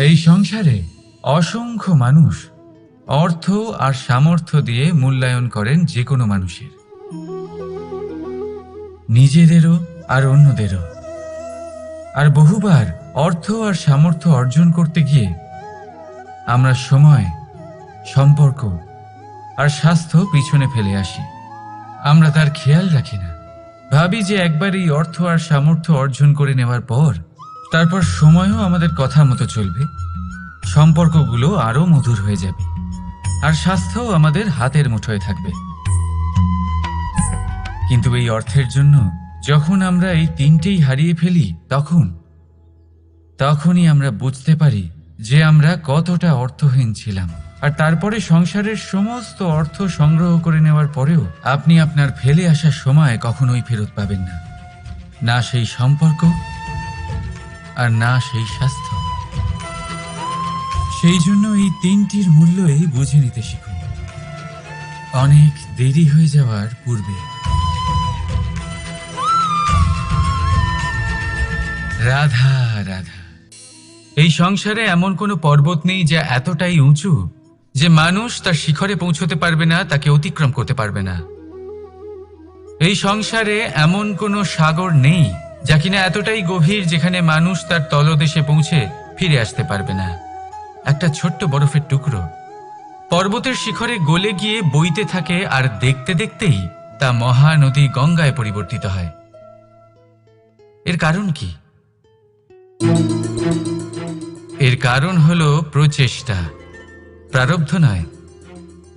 এই সংসারে অসংখ্য মানুষ অর্থ আর সামর্থ্য দিয়ে মূল্যায়ন করেন যে কোনো মানুষের। নিজেদেরও আর অন্যদেরও। আর বহুবার অর্থ আর সামর্থ্য অর্জন করতে গিয়ে আমরা সময়, সম্পর্ক আর স্বাস্থ্য পিছনে ফেলে আসি। আমরা তার খেয়াল রাখি না। ভাবি যে একবার এই অর্থ আর সামর্থ্য অর্জন করে নেওয়ার পর তারপর সময়ও আমাদের কথা মতো চলবে। সম্পর্কগুলো আরও মধুর হয়ে যাবে। আর স্বাস্থ্যও আমাদের হাতের মুঠোয় থাকবে। কিন্তু এই অর্থের জন্য যখন আমরা এই তিনটেই হারিয়ে ফেলি, তখন, তখনই আমরা বুঝতে পারি যে আমরা কতটা অর্থহীন ছিলাম। আর তারপরে সংসারের সমস্ত অর্থ সংগ্রহ করে নেওয়ার পরেও আপনি আপনার ফেলে আসা সময় কখনোই ফেরত পাবেন না। না সেই সম্পর্ক আর না সেই স্বাস্থ্য। সেই জন্য এই তিনটির মূল্যই বুঝে নিতে শিখুন। অনেক দেরি হয়ে যাওয়ার পূর্বে। রাধা রাধা। এই সংসারে এমন কোনো পর্বত নেই যা এতটাই উঁচু যে মানুষ তার শিখরে পৌঁছতে পারবে না, তাকে অতিক্রম করতে পারবে না। এই সংসারে এমন কোনো সাগর নেই যা কিনা এতটাই গভীর যেখানে মানুষ তার তলদেশে পৌঁছে ফিরে আসতে পারবে না। একটা ছোট্ট বরফের টুকরো। পর্বতের শিখরে গলে গিয়ে বইতে থাকে আর দেখতে দেখতেই তা মহানদী গঙ্গায় পরিবর্তিত হয়। এর কারণ কি? এর কারণ হল প্রচেষ্টা। প্রারব্ধ নয়।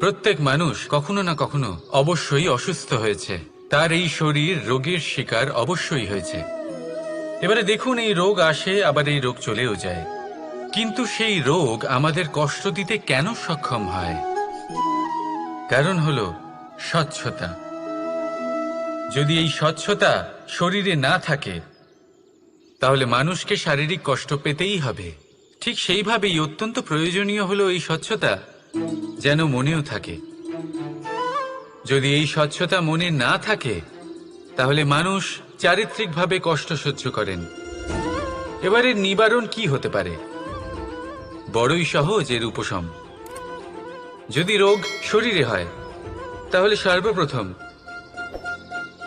প্রত্যেক মানুষ কখনো না কখনো অবশ্যই অসুস্থ হয়েছে। তার এই শরীর রোগের শিকার অবশ্যই হয়েছে। এবারে দেখুন এই রোগ আসে, আবার এই রোগ চলেও যায়। কিন্তু সেই রোগ আমাদের কষ্ট দিতে কেন সক্ষম হয়? কারণ হল স্বচ্ছতা। যদি এই স্বচ্ছতা শরীরে না থাকে, তাহলে মানুষকে শারীরিক কষ্ট পেতেই হবে। ঠিক সেইভাবেই অত্যন্ত প্রয়োজনীয় হলো এই স্বচ্ছতা। যেন মনেও থাকে। যদি এই স্বচ্ছতা মনে না থাকে, তাহলে মানুষ চারিত্রিকভাবে কষ্ট সহ্য করেন। এবারে নিবারণ কি হতে পারে? বড়ই সহজ এর উপশম। যদি রোগ শরীরে হয়, তাহলে সর্বপ্রথম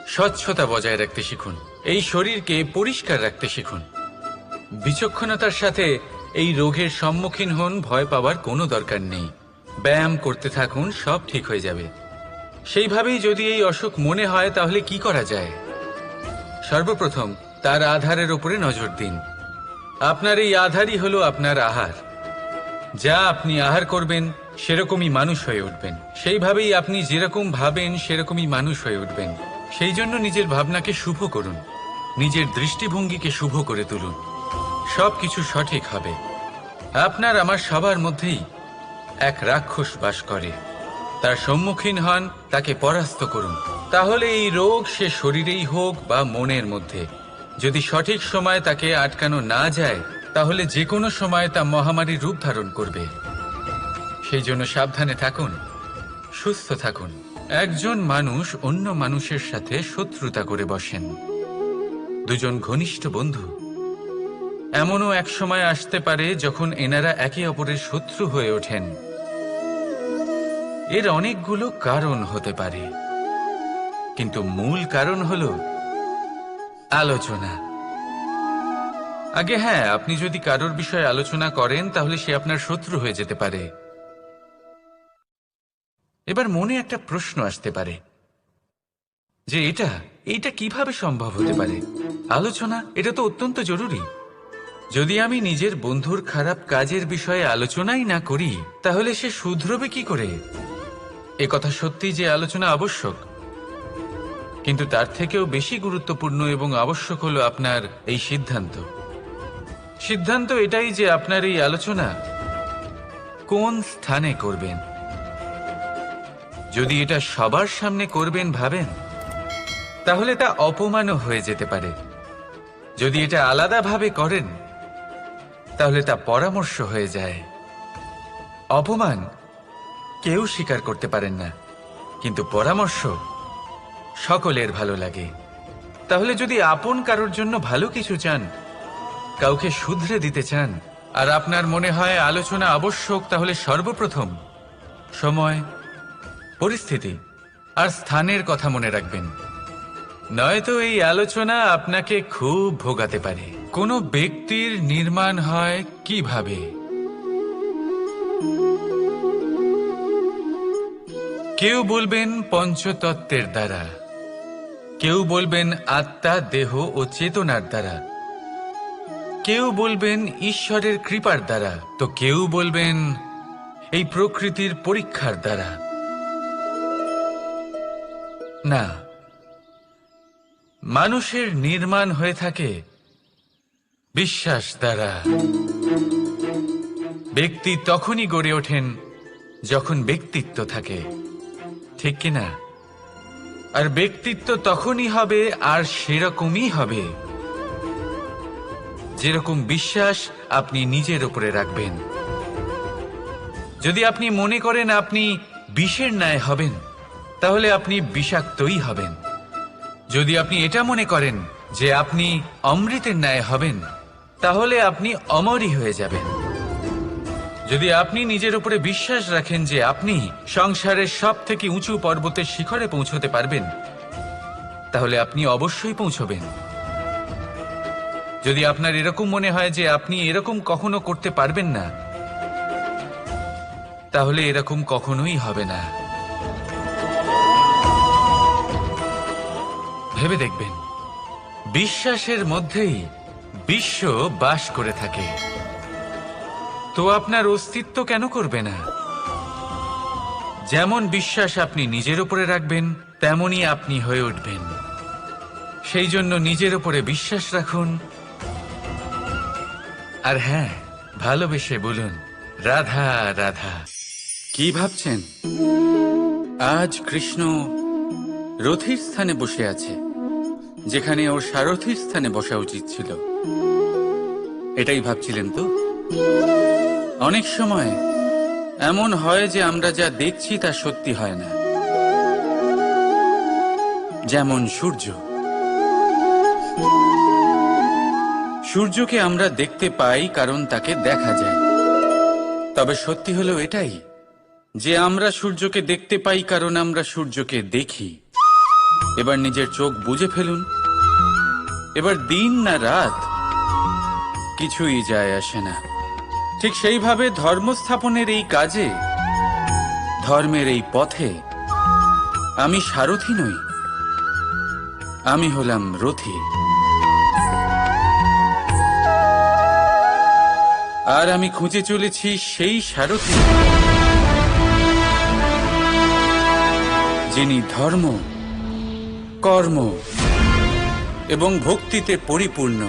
স্বচ্ছতা বজায় রাখতে শিখুন। এই শরীরকে পরিষ্কার রাখতে শিখুন। বিচক্ষণতার সাথে এই রোগের সম্মুখীন হন ভয় পাওয়ার কোনো দরকার নেই। ব্যায়াম করতে থাকুন, সব ঠিক হয়ে যাবে। সেইভাবেই যদি এই অসুখ মনে হয়, তাহলে কি করা যায়? সর্বপ্রথম, তার আধারের উপরে নজর দিন। আপনার এই আধারই হলো আপনার আহার। যা আপনি আহার করবেন, সেরকমই মানুষ হয়ে উঠবেন। সেইভাবেই আপনি যেরকম ভাবেন, সেরকমই মানুষ হয়ে উঠবেন। সেই জন্য নিজের ভাবনাকে শুভ করুন। নিজের দৃষ্টিভঙ্গিকে শুভ করে তুলুন। সব কিছু সঠিক হবে। আপনার আমার সবার মধ্যেই এক রাক্ষস বাস করে। তার সম্মুখীন হন, তাকে পরাস্ত করুন। তাহলে এই রোগ সে শরীরেই হোক বা মনের মধ্যে। যদি সঠিক সময় তাকে আটকানো না যায়, তাহলে যে কোনো সময় তা মহামারী রূপ ধারণ করবে। সেই জন্য সাবধানে থাকুন, সুস্থ থাকুন। একজন মানুষ অন্য মানুষের সাথে শত্রুতা করে বসেন। দুজন ঘনিষ্ঠ বন্ধু। এমনও এক সময় আসতে পারে যখন এনারা একে অপরের শত্রু হয়ে ওঠেন। এর অনেকগুলো কারণ হতে পারে। কিন্তু মূল কারণ হল আলোচনা। আগে হ্যাঁ আপনি যদি কারোর বিষয়ে আলোচনা করেন, তাহলে সে আপনার শত্রু হয়ে যেতে পারে। এবার মনে একটা প্রশ্ন আসতে পারে। যে এটা, এইটা কীভাবে সম্ভব হতে পারে? আলোচনা, এটা তো অত্যন্ত জরুরি। যদি আমি নিজের বন্ধুর খারাপ কাজের বিষয়ে আলোচনাই না করি, তাহলে সে শুধরবে কি করে? এ কথা সত্যি যে আলোচনা আবশ্যক, কিন্তু তার থেকেও বেশি গুরুত্বপূর্ণ এবং আবশ্যক হলো আপনার এই সিদ্ধান্ত। সিদ্ধান্ত এটাই যে আপনার এই আলোচনা কোন স্থানে করবেন? যদি এটা সবার সামনে করবেন ভাবেন, তাহলে তা অপমানও হয়ে যেতে পারে। যদি এটা আলাদাভাবে করেন, তাহলে তা পরামর্শ হয়ে যায়। অপমান কেউ স্বীকার করতে পারেন না। কিন্তু পরামর্শ সকলের ভালো লাগে। তাহলে যদি আপন কারোর জন্য ভালো কিছু চান, কাউকে শুধরে দিতে চান, আর আপনার মনে হয় আলোচনা আবশ্যক, তাহলে সর্বপ্রথম সময়, পরিস্থিতি আর স্থানের কথা মনে রাখবেন। নয়তো এই আলোচনা আপনাকে খুব ভোগাতে পারে। কোনো ব্যক্তির নির্মাণ হয় কীভাবে? কেউ বলবেন পঞ্চতত্ত্বের দ্বারা। কেউ বলবেন আত্মা, দেহ ও চেতনার দ্বারা। কেউ বলবেন ঈশ্বরের কৃপার দ্বারা। তো কেউ বলবেন এই প্রকৃতির পরীক্ষার দ্বারা। না, মানুষের নির্মাণ হয়ে থাকে বিশ্বাস দ্বারা। ব্যক্তি তখনই গড়ে ওঠেন যখন ব্যক্তিত্ব থাকে। ঠিক কিনা? আর ব্যক্তিত্ব তখনই হবে আর সেরকমই হবে। যেরকম বিশ্বাস আপনি নিজের উপরে রাখবেন। যদি আপনি মনে করেন আপনি বিষের ন্যায় হবেন, তাহলে আপনি বিষাক্তই হবেন। যদি আপনি এটা মনে করেন যে আপনি অমৃতের ন্যায় হবেন, তাহলে আপনি অমরই হয়ে যাবেন। যদি আপনি নিজের উপরে বিশ্বাস রাখেন যে আপনি সংসারের সব থেকে উঁচু পর্বতের শিখরে পৌঁছতে পারবেন, তাহলে আপনি অবশ্যই পৌঁছবেন। যদি আপনার এরকম মনে হয় যে আপনি এরকম কখনো করতে পারবেন না, তাহলে এরকম কখনোই হবে না। ভেবে দেখবেন, বিশ্বাসের মধ্যেই বিশ্ব বাস করে থাকে। তো আপনার অস্তিত্ব কেন করবে না? যেমন বিশ্বাস আপনি নিজের উপরে রাখবেন, তেমনই আপনি হয়ে উঠবেন। সেই জন্য নিজের উপরে বিশ্বাস রাখুন। আর হ্যাঁ ভালোবেসে বলুন, রাধা রাধা। কি ভাবছেন? আজ কৃষ্ণ রথির স্থানে বসে আছে, যেখানে ওর সারথির স্থানে বসা উচিত ছিল। এটাই ভাবছিলেন তো? অনেক সময় এমন হয় যে আমরা যা দেখছি তা সত্যি হয় না। যেমন সূর্য। সূর্যকে আমরা দেখতে পাই কারণ তাকে দেখা যায়। তবে সত্যি হলো এটাই যে আমরা সূর্যকে দেখতে পাই কারণ আমরা সূর্যকে দেখি। এবার নিজের চোখ বুঝে ফেলুন। এবার দিন না রাত কিছুই যায় আসে না। ঠিক সেইভাবে ধর্ম স্থাপনের এই কাজে, ধর্মের এই পথে, আমি সারথি নই। আমি হলাম রথী। আর আমি খুঁজে চলেছি সেই সারথি, যিনি ধর্ম, কর্ম এবং ভক্তিতে পরিপূর্ণ।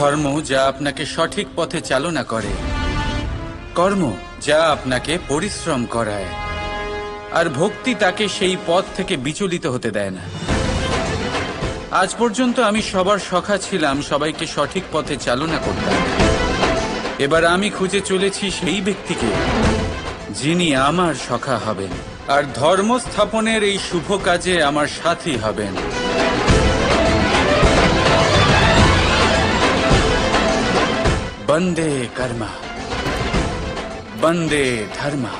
ধর্ম যা আপনাকে সঠিক পথে চালনা করে। কর্ম যা আপনাকে পরিশ্রম করায়। আর ভক্তি তাকে সেই পথ থেকে বিচলিত হতে দেয় না। আজ পর্যন্ত আমি সবার সখা ছিলাম, সবাইকে সঠিক পথে চালনা করতাম। এবার আমি খুঁজে চলেছি সেই ব্যক্তিকে, যিনি আমার সখা হবেন। আর ধর্ম স্থাপনের এই শুভ কাজে আমার সাথী হবেন। বন্দে কর্মা বন্দে ধর্মা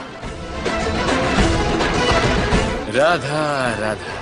রাধা রাধা